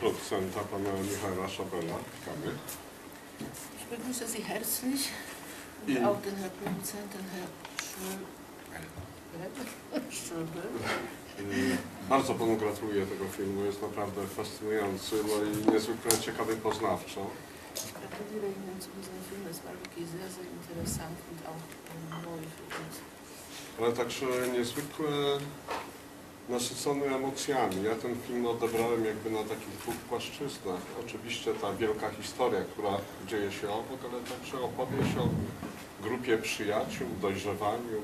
Producenta, pana Michała Szabela. Witamy. Ich begrüße Sie herzlich und auch den Herr Produzenten, Herr Schöbel. Bardzo panu gratuluję tego filmu, jest naprawdę fascynujący, no i niezwykle ciekawy poznawczo. Gratuliere Ihnen zu diesem Film. Es war wirklich sehr, sehr interessant und auch neu für uns. ale także niezwykle nasycony emocjami. Ja ten film odebrałem jakby na takich dwóch płaszczyznach. Oczywiście ta wielka historia, która dzieje się obok, ale także opowieść o grupie przyjaciół, dojrzewaniu,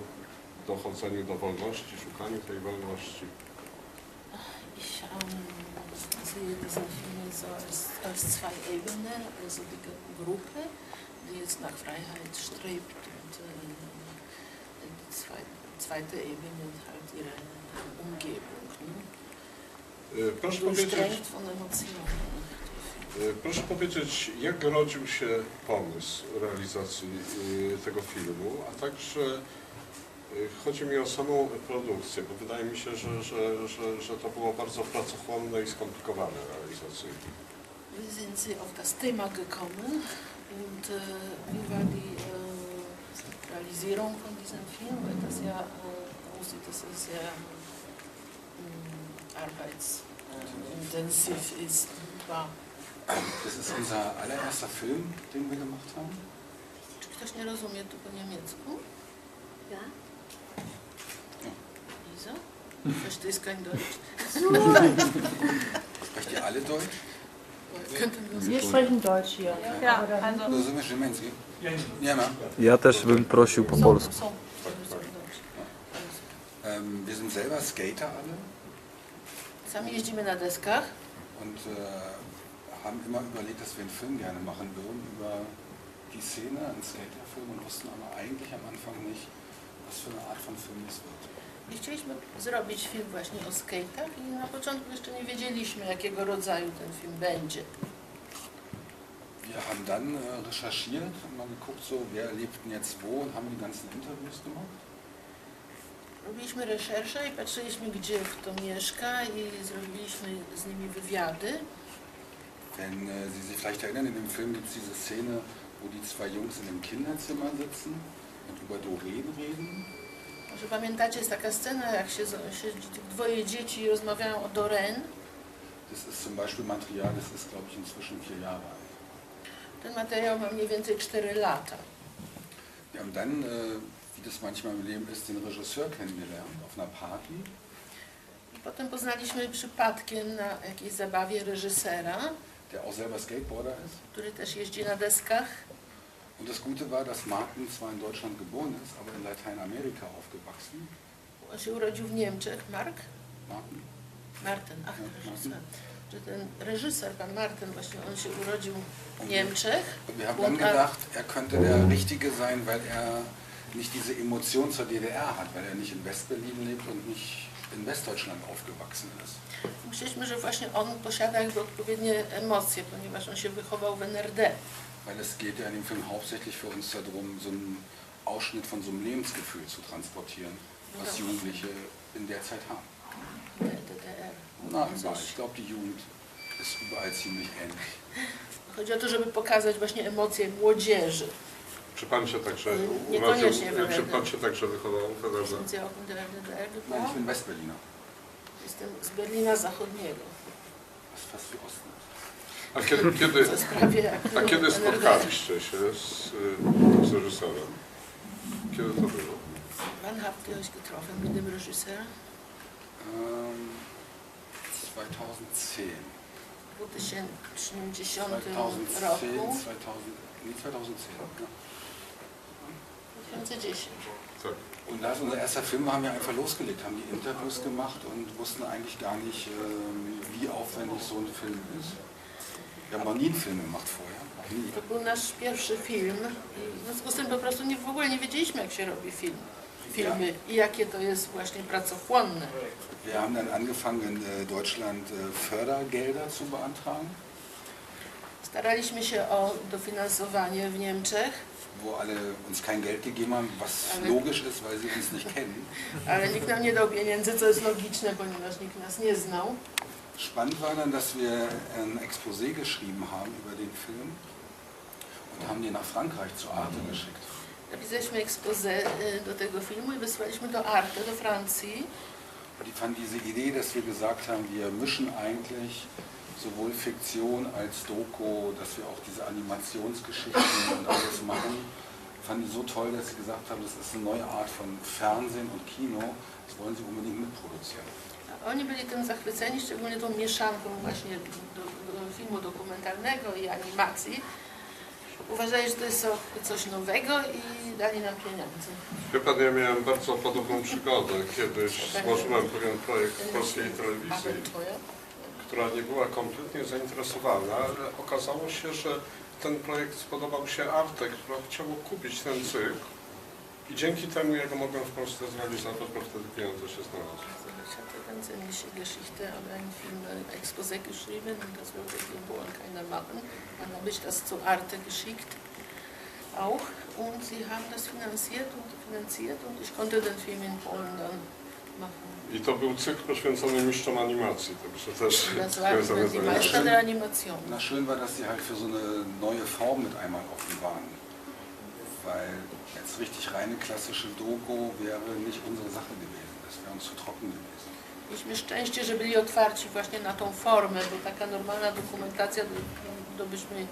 dochodzeniu do wolności, szukaniu tej wolności. Ich ähm, sehe diesen Film so als, als zwei Ebenen, also die Gruppe, die jetzt nach Freiheit strebt und äh, die zwei, zweite Ebene halt ihre Umgebung. Ne? Proszę powiedzieć, y, proszę powiedzieć, jak rodził się pomysł realizacji y, tego filmu, a także y, chodzi mi o samą produkcję, bo wydaje mi się, że, że, że, że to było bardzo pracochłonne i skomplikowane realizacyjnie. Wie sind Sie auf das Thema gekommen und äh, die äh, Realisierung von diesem Film? Weil das ja äh, aussieht, dass es sehr ähm, arbeitsintensiv ist war. Das ist unser allererster Film, den wir gemacht haben. Czy ktoś nie rozumie tu po niemiecku? Ja? Lisa? Du verstehst kein Deutsch. Sprecht ihr alle Deutsch? Wir sprechen Deutsch hier. Ja, also Rozumiesz niemiecki? Nie ma. Ja też bym prosił po polsku. Ähm, wir sind selber Skater alle Sami jeździmy na deskach und äh, haben immer überlegt, dass wir einen Film gerne machen würden über die Szene, einen Skaterfilm und wussten aber eigentlich am Anfang nicht, was für eine Art von Film es wird. I chcieliśmy zrobić film właśnie o skate'ach i na początku jeszcze nie wiedzieliśmy, jakiego rodzaju ten film będzie. Wir haben dann äh, recherchiert und mal geguckt, so, wer lebt denn jetzt wo und haben die ganzen Interviews gemacht. Robiliśmy rechersze i patrzyliśmy, gdzie kto mieszka i zrobiliśmy z nimi wywiady. Wenn äh, Sie sich vielleicht erinnern, in dem Film gibt es diese Szene, wo die zwei Jungs in einem Kinderzimmer sitzen und über Doreen reden. Może pamiętacie, jest taka scena, jak się tych dwoje dzieci rozmawiają o Doreen. Das ist zum Beispiel Material, das ist, glaube ich, inzwischen vier Jahre alt. Ten materiał ma mniej więcej 4 lata. Wir haben dann, äh, wie das manchmal im Leben ist, den Regisseur kennengelernt auf einer Party. I potem poznaliśmy przypadkiem na jakiejś zabawie reżysera, der auch selber Skateboarder ist. który też jeździ na deskach. Und das Gute war, dass Martin zwar in Deutschland geboren ist, aber in Lateinamerika aufgewachsen. On się urodził w Niemczech, Mark? Martin. Martin, ach, Ja, reżyser. Że ten reżyser, pan Martin, właśnie on się urodził w Niemczech. Wir haben dann gedacht, er könnte der Richtige sein, weil er nicht diese Emotion zur DDR hat, weil er nicht in Westberlin lebt und nicht in Westdeutschland aufgewachsen ist. Myśleliśmy, że właśnie on posiada jakby odpowiednie emocje, ponieważ on się wychował w NRD. Weil es geht ja in dem Film hauptsächlich für uns darum, so einen Ausschnitt von so einem Lebensgefühl zu transportieren, was Ja. Jugendliche in der Zeit haben. w DDR. Na, überall. Ich glaube, die Jugend ist überall ziemlich ähnlich. Chodzi o to, żeby pokazać właśnie emocje młodzieży. Czy pan się także Niekoniecznie urodził, czy pan się także wychował w der DDR Nein, ich bin Westberliner. Jestem z Berlina Zachodniego. Das ist fast wie Osten. A kiedy, kiedy, a kiedy spotkaliście się z, z reżyserem? Kiedy to było? Wann habt ihr euch getroffen mit dem Regisseur? Ähm, 2010. W 2010 2010, roku. 2000, nee, 2010. Ja. 2010. Tak. Und als unser erster Film haben wir einfach losgelegt, haben die Interviews gemacht und wussten eigentlich gar nicht, ähm, wie aufwendig so ein Film ist. Einen Film gemacht vorher. To był nasz pierwszy film. W związku z tym po prostu nie, w ogóle nie wiedzieliśmy, jak się robi film. Filmy i jakie to jest właśnie pracochłonne. Wir haben dann angefangen, in äh, Deutschland äh, Fördergelder zu beantragen, Staraliśmy się o dofinansowanie w Niemczech, wo alle uns kein Geld gegeben haben, was Ale- logisch ist, weil sie uns nicht kennen. ale nikt nam nie dał pieniędzy, co jest logiczne, ponieważ nikt nas nie znał. Spannend war dann, dass wir ein Exposé geschrieben haben über den Film und haben den nach Frankreich zu Arte geschickt. Napisaliśmy expose do tego filmu i wysłaliśmy do Arte, do Francji. Und die fanden diese Idee, dass wir gesagt haben, wir mischen eigentlich sowohl Fiktion als Doku, dass wir auch diese Animationsgeschichten und alles machen, fanden die so toll, dass sie gesagt haben, das ist eine neue Art von Fernsehen und Kino, das wollen sie unbedingt mitproduzieren. Oni byli tym zachwyceni, szczególnie tą mieszanką właśnie do, do filmu dokumentalnego i animacji. Uważali, że to jest co- coś nowego i dali nam pieniądze. Wie pan, ja miałem bardzo podobną przygodę. Kiedyś złożyłem pewien projekt w polskiej telewizji, która nie była kompletnie zainteresowana, ale okazało się, że ten projekt spodobał się Arte, które chciało kupić ten cykl i dzięki temu ja go mogłem w Polsce zrealizować, bo wtedy pieniądze się znalazły. Ich hatte ganz ähnliche Geschichte, aber äh, Exposé geschrieben und das hier in Polen keiner machen. Dann habe ich das zu Arte geschickt auch und sie haben das finanziert und finanziert und ich konnte den Film in Polen dann. I to był cykl poświęcony mistrzom animacji, także też związane z animacją. Na schön war, dass sie halt für so eine neue Form mit einmal offen waren. Weil jetzt richtig reine klassische Doku wäre nicht unsere Sache gewesen. Das wäre uns zu trocken gewesen. Mieliśmy szczęście, że byli otwarci właśnie na tą formę, bo taka normalna dokumentacja, to, byśmy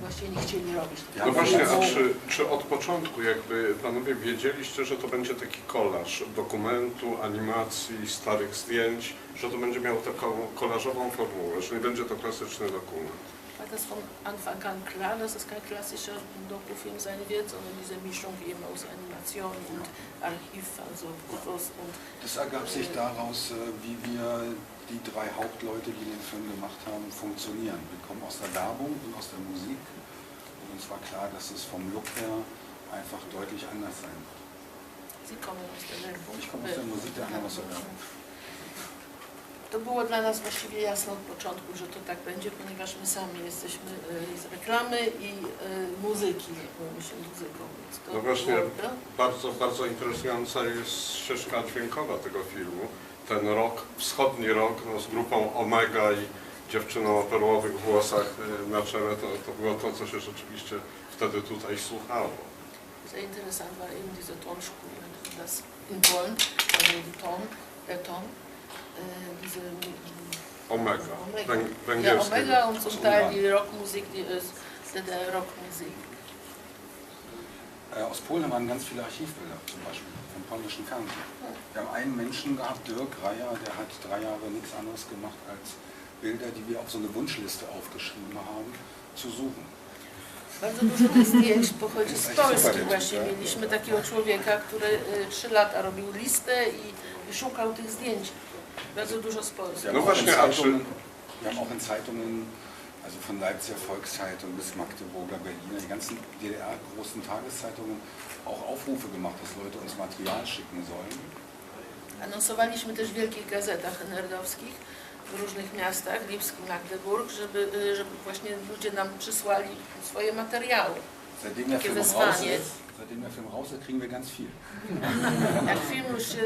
właśnie nie chcieli robić. No właśnie, a czy, czy od początku jakby panowie wiedzieliście, że to będzie taki kolaż dokumentu, animacji, starych zdjęć, że to będzie miało taką kolażową formułę, że nie będzie to klasyczny dokument? War das von Anfang an klar, dass es kein klassischer Dokufilm sein wird, sondern diese Mischung eben aus Animation und Archiv, also Fotos und Das ergab sich daraus, äh, wie wir die drei Hauptleute, die den Film gemacht haben, funktionieren. Wir kommen aus der Werbung und aus der Musik. Und uns war klar, dass es vom Look her einfach deutlich anders sein wird. Sie kommen aus der Werbung. Ich komme aus der Musik, der andere aus der Werbung. To było dla nas właściwie jasne od początku, że to tak będzie, ponieważ my sami jesteśmy y, z reklamy i y, muzyki, zajmujemy się muzyką. No właśnie. było- Bardzo, bardzo interesująca jest ścieżka dźwiękowa tego filmu. Ten rok, wschodni rok no, z grupą Omega i dziewczyną o perłowych włosach y, na czele, to, to było to, co się rzeczywiście wtedy tutaj słuchało. Sehr interessant war eben diese Tonspur, das in Polen, also die Ton, der Ton, diese Omega, Omega. węg- ja, węgierskie. Omega und zum Aus Teil Ungarn. die Rockmusik, die ist der Rockmusik. Äh, Aus Polen waren ganz viele Archivbilder zum Beispiel vom polnischen Fernsehen. Wir haben einen Menschen gehabt, Dirk Reier, der hat drei Jahre nichts anderes gemacht, als Bilder, die wir auf so eine Wunschliste aufgeschrieben haben, zu suchen. Bardzo dużo tych zdjęć pochodzi z Polski właśnie. Mieliśmy takiego człowieka, który trzy lata robił listę i, i szukał tych zdjęć. Bardzo dużo Polski. Wir No haben, auch in właśnie, Zeitungen, wir haben auch in Zeitungen, also von Leipziger Volkszeitung bis Magdeburger, Berliner, die ganzen DDR-großen Tageszeitungen auch Aufrufe gemacht, dass Leute uns Material schicken sollen. Anonsowaliśmy też w wielkich gazetach nerdowskich w różnych miastach, Lipsk i Magdeburg, żeby, y, żeby właśnie ludzie nam przysłali swoje materiały. Seitdem der Takie Film raus wezwanie. ist, seitdem der Film raus ist, kriegen wir ganz viel. Jak film już się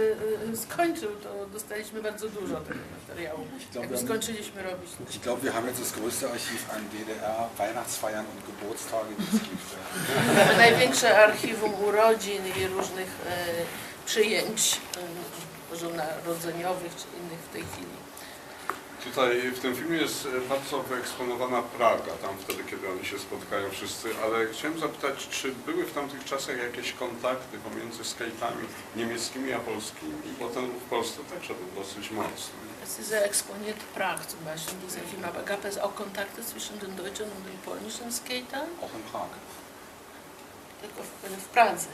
y, skończył, to dostaliśmy bardzo dużo tego materiału. Jak skończyliśmy robić. Ich glaube, wir haben jetzt das größte Archiv an DDR-Weihnachtsfeiern und Geburtstage, die es gibt. Największe archiwum urodzin i różnych e, przyjęć e, bożonarodzeniowych czy innych w tej chwili. Tutaj w tym filmie jest e, bardzo wyeksponowana Praga, tam wtedy, kiedy oni się spotkają wszyscy, ale chciałem zapytać, czy były w tamtych czasach jakieś kontakty pomiędzy skate'ami niemieckimi a polskimi? Bo ten w Polsce także był dosyć mocny. Es ist sehr exponiert Prag zum Beispiel in diesem Film. Aber gab es auch Kontakte zwischen den deutschen und den polnischen Skatern? Auch in Prag. Tylko w, w Pradze.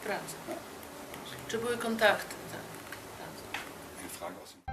W Pradze. Ja. Czy były kontakty? Tak. w Pradze.